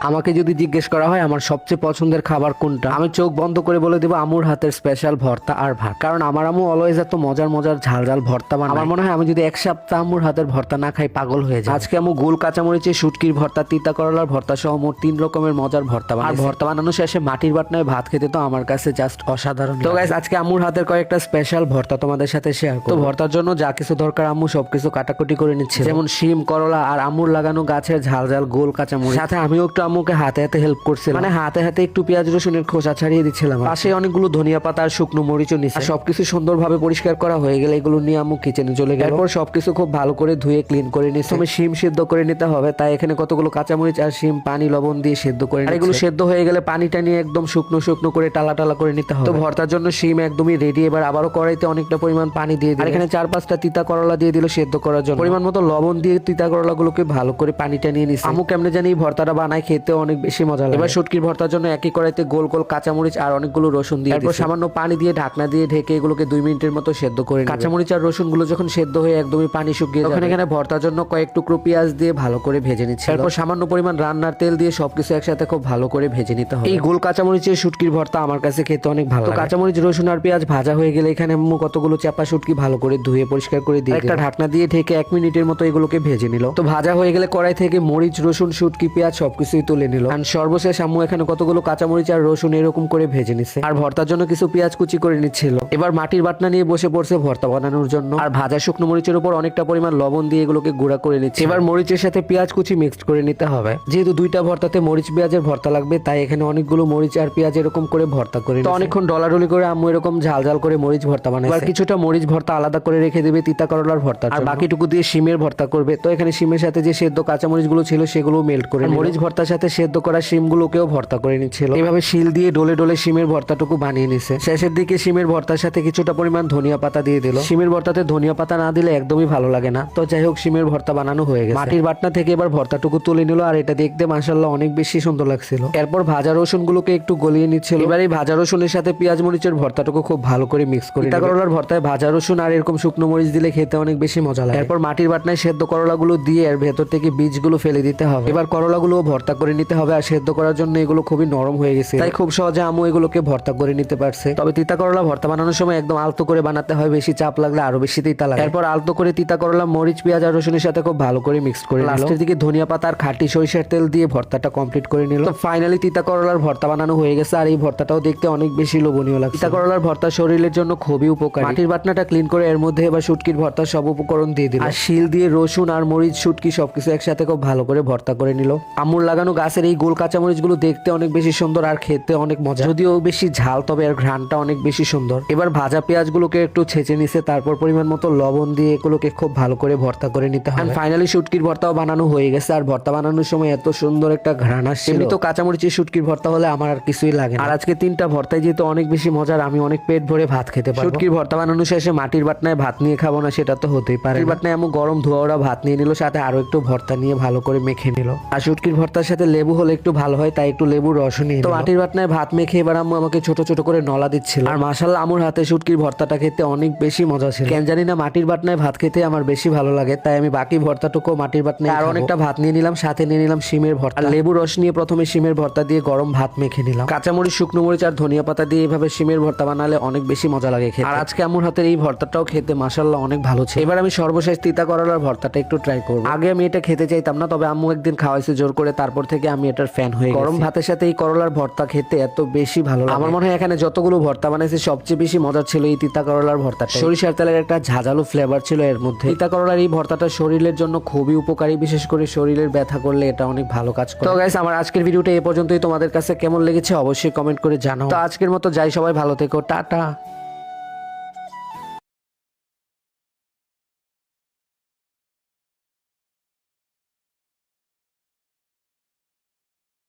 আমাকে যদি জিজ্ঞেস করা হয় আমার সবচেয়ে পছন্দের খাবার কোনটা? আমি চোখ বন্ধ করে বলে দেবো আমুর হাতের স্পেশাল ভর্তা আর ভাত। কারণ আমার আমু অলওয়েজ এত মজার মজার ঝাল ঝাল ভর্তা বানায়। আমার মনে হয় আমি যদি এক সপ্তাহ আমুর হাতের ভর্তা না খাই পাগল হয়ে যায় আজকে আমু গোল কাঁচামরিচে শুটকির ভর্তা তিতা করলার ভর্তা সহ মোট তিন রকমের মজার ভর্তা আর ভর্তা বানানো শেষে মাটির বাটনায় ভাত খেতে তো আমার কাছে জাস্ট অসাধারণ তো গাইস আজকে আমুর হাতের কয়েকটা স্পেশাল ভর্তা তোমাদের সাথে শেয়ার তো ভর্তার জন্য যা কিছু দরকার আম্মু সবকিছু কাটাকুটি করে নিচ্ছে। যেমন শিম করলা আর আমুর লাগানো গাছের ঝাল ঝাল গোল কাঁচামরিচ। সাথে আমিও একটু আম্মুকে হাতে হাতে হেল্প করছিলাম মানে হাতে হাতে একটু পেঁয়াজ রসুনের খোসা ছাড়িয়ে দিচ্ছিলাম পাশে অনেকগুলো ধনিয়া পাতা আর শুকনো মরিচও নিচ্ছে সবকিছু সুন্দরভাবে পরিষ্কার করা হয়ে গেলে এগুলো নিয়ে আম্মু কিচেনে চলে গেল। এরপর সবকিছু খুব ভালো করে ধুয়ে ক্লিন করে নিচ্ছে তুমি শিম সিদ্ধ করে নিতে হবে। তাই এখানে কতগুলো কাঁচামরিচ আর শিম, পানি, লবণ দিয়ে সিদ্ধ করে আর এগুলো সেদ্ধ হয়ে গেলে পানিটা নিয়ে একদম শুকনো শুকনো করে টালা টালা করে নিতে হবে। তো ভর্তার জন্য শিম একদমই রেডি এবার আবারও কড়াইতে অনেকটা পরিমাণ পানি দিয়ে দিল। এখানে চার পাঁচটা তিতা করলা দিয়ে দিল সেদ্ধ করার জন্য। পরিমাণ মতো লবণ দিয়ে তিতা করলাগুলোকে ভালো করে পানিটা নিয়ে নিচ্ছে আমু কেমনে জানি ভর্তাটা বানায় খেতে অনেক বেশি মজা লাগে। এবার শুটকির ভর্তার জন্য একই কড়াইতে গোল গোল কাঁচামরিচ আর অনেকগুলো রসুন দিয়ে এরপর সামান্য পানি দিয়ে ঢাকনা দিয়ে ঢেকে এগুলোকে দুই মিনিটের মতো সেদ্ধ করে কাঁচামরিচ আর রসুনগুলো যখন সেদ্ধ হয়ে একদমই পানি শুকিয়ে তখন এখানে ভর্তার জন্য কয়েক টুকরো পেঁয়াজ দিয়ে ভালো করে ভেজে নিচ্ছে। এরপর সামান্য পরিমাণ রান্নার তেল দিয়ে সবকিছু একসাথে খুব ভালো করে ভেজে নিতে হবে। এই গোল কাঁচামরিচের শুটকির ভর্তা আমার কাছে খেতে অনেক ভালো লাগে। কাঁচামরিচ রসুন আর পেঁয়াজ ভাজা হয়ে গেলে এখানে আম্মু কতগুলো চাপা শুটকি ভালো করে ধুয়ে পরিষ্কার করে দিয়ে একটা ঢাকনা দিয়ে ঢেকে এক মিনিটের মতো এগুলোকে ভেজে নিল। তো ভাজা হয়ে গেলে কড়াই থেকে মরিচ রসুন শুটকি পেঁয়াজ সবকিছুই তুলে নিল। আর সর্বশেষ আম্মু এখানে কতগুলো কাঁচামরিচ আর রসুন এরকম করে ভেজে নিচ্ছে আর ভর্তার জন্য কিছু পেঁয়াজ কুচি করে নিচ্ছিল। এবার মাটির বাটনা নিয়ে বসে পড়ছে ভর্তা বানানোর জন্য। আর ভাজা শুকনো মরিচের উপর অনেকটা পরিমাণ লবণ দিয়ে এগুলোকে গুঁড়া করে নিচ্ছে। এবার মরিচের সাথে পেঁয়াজ কুচি মিক্সড করে নিতে হবে। যেহেতু দুইটা ভর্তাতে মরিচ পেঁয়াজের ভর্তা লাগবে তাই এখানে অনেকগুলো মরিচ আর পেঁয়াজ এরকম করে ভর্তা করে তো অনেকক্ষণ ডলাডলি করে আম্মু এরকম ঝাল ঝাল করে মরিচ ভর্তা বানায় এবার কিছুটা মরিচ ভর্তা আলাদা করে রেখে দেবে তিতা করলার ভর্তা আর বাকিটুকু দিয়ে শিমের ভর্তা করবে। তো এখানে শিমের সাথে যে সেদ্ধ কাঁচামরিচগুলো ছিল সেগুলো মেল্ট করে মরিচ ভর্তার সাথে সেদ্ধ করা শিমগুলোকেও ভর্তা করে নিচ্ছিল। এভাবে শিল দিয়ে ডলে ডলে শিমের ভর্তাটুকু বানিয়ে নিছে। শেষের দিকে শিমের ভর্তার সাথে কিছুটা পরিমাণ ধনিয়া পাতা দিয়ে দিল। শিমের ভর্তাতে ধনিয়া পাতা না দিলে একদমই ভালো লাগে না। তো যাই হোক, শিমের ভর্তা বানানো হয়ে গেছে। মাটির বাটনা থেকে এবার ভর্তাটুকু তুলে নিল আর এটা দেখতে মাসাল্লাহ অনেক বেশি সুন্দর লাগছিল। এরপর ভাজা রসুন গুলোকে একটু গলিয়ে নিচ্ছিল। এবার এই ভাজা রসুনের সাথে পেঁয়াজ মরিচের ভর্তাটুকু খুব ভালো করে মিক্স করে তিতা করলার ভর্তায় ভাজা রসুন আর এরকম শুকনো মরিচ দিলে খেতে অনেক বেশি মজা লাগে। এরপর মাটির বাটনায় সেদ্ধ করলাগুলো দিয়ে এর ভেতর থেকে বীজগুলো ফেলে দিতে হবে। এবার করলাগুলো ভর্তা নিতে হবে আর সেদ্ধ করার জন্য এগুলো খুবই নরম হয়ে গেছে। তাই খুব সহজে আমু এগুলোকে ভর্তা করে নিতে পারছে। তবে তিতা করলা ভর্তা বানানোর সময় একদম আলতো করে বানাতে হয় বেশি চাপ লাগলে আরও বেশি তিতা লাগে। এরপর আলতো করে তিতা করলা মরিচ পেঁয়াজ আর রসুনের সাথে খুব ভালো করে মিক্স করে লাস্টের দিকে ধনিয়া পাতা আর খাঁটি সরিষার তেল দিয়ে ভর্তাটা কমপ্লিট করে নিল। তো ফাইনালি তিতা করলার ভর্তা বানানো হয়ে গেছে আর এই ভর্তাটাও দেখতে অনেক বেশি লোভনীয় লাগে তিতা করলার ভর্তা শরীরের জন্য খুবই উপকারী। মাটির বাটনাটা ক্লিন করে এর মধ্যে এবার শুটকির ভর্তা সব উপকরণ দিয়ে দিল। আর শিল দিয়ে রসুন আর মরিচ শুটকি সবকিছু একসাথে খুব ভালো করে ভর্তা করে নিল। আমুর লাগানো গাছের এই গোল কাঁচা মরিচগুলো দেখতে অনেক বেশি সুন্দর আর খেতে অনেক মজা। যদিও বেশি ঝাল তবে এর ঘ্রাণটা অনেক বেশি সুন্দর। এবার ভাজা পেঁয়াজগুলোকে একটু ছেঁচে নিছে তারপর পরিমাণ মতো লবণ দিয়ে এগুলোকে খুব ভালো করে ভর্তা করে নিতে হবে। ফাইনালি শুটকির ভর্তাও বানানো হয়ে গেছে। আর ভর্তা বানানোর সময় এত সুন্দর একটা ঘ্রাণ আসছে এমনি তো কাঁচামরিচের শুটকির ভর্তা হলে আমার আর কিছুই লাগে না। আর আজকে তিনটা ভর্তায় যেহেতু অনেক বেশি মজার আমি অনেক পেট ভরে ভাত খেতে পারব। শুটকির ভর্তা বানানো শেষে মাটির বাটনায় ভাত নিয়ে খাব না সেটা তো হতেই পারে বাটনায় এমন গরম ধোয়া ওরা ভাত নিয়ে নিল সাথে আরও একটু ভর্তা নিয়ে ভালো করে মেখে নিল। আর শুটকির ভর্তার সাথে লেবু হলে একটু ভালো হয় তাই একটু লেবুর রসও নিয়ে তো মাটির বাটনায় ভাত মেখে এবার আম্মু আমাকে ছোট ছোট করে নলা দিচ্ছিল। আর মাসাল্লাহ আমুর হাতে শুটকির ভর্তাটা খেতে অনেক বেশি মজা ছিল। কেন জানি না মাটির বাটনায় ভাত খেতে আমার বেশি ভালো লাগে তাই আমি বাকি ভর্তাটুকু মাটির বাটনায় আর অনেকটা ভাত নিয়ে নিলাম সাথে নিয়ে নিলাম শিমের ভর্তা। আর লেবু রস নিয়ে প্রথমে শিমের ভর্তা দিয়ে গরম ভাত মেখে নিলাম। কাঁচামরিচ শুকনো মরিচ আর ধনিয়া পাতা দিয়ে এভাবে শিমের ভর্তা বানালে অনেক বেশি মজা লাগে খেতে। আর আজকে আমুর হাতের এই ভর্তাটাও খেতে মাসাল্লাহ অনেক ভালো ছিল। এবার আমি সর্বশেষ তিতা করলার ভর্তাটা একটু ট্রাই করব। আগে আমি এটা খেতে চাইতাম না তবে আম্মু একদিন খাওয়াইছে জোর করে তারপর থেকে আমি এটার ফ্যান হয়ে গরম ভাতের সাথে এই করলার ভর্তা খেতে এত বেশি ভালো লাগে। আমার মনে হয় এখানে যতগুলো ভর্তা বানাইছে সবচেয়ে বেশি মজার ছিল এই তিতা করলার ভর্তাটা সরিষার তেলের একটা ঝাঁঝালো ফ্লেভার ছিল এর মধ্যে। তিতা করলার এই ভর্তাটা শরীরের জন্য খুবই উপকারী বিশেষ করে শরীরের ব্যথা করলে এটা অনেক ভালো কাজ করে। তো গাইস আমার আজকের ভিডিওটা এই পর্যন্তই। তোমাদের কাছে কেমন লেগেছে অবশ্যই কমেন্ট করে জানাও। তো আজকের মতো যাই সবাই ভালো থেকো টাটা।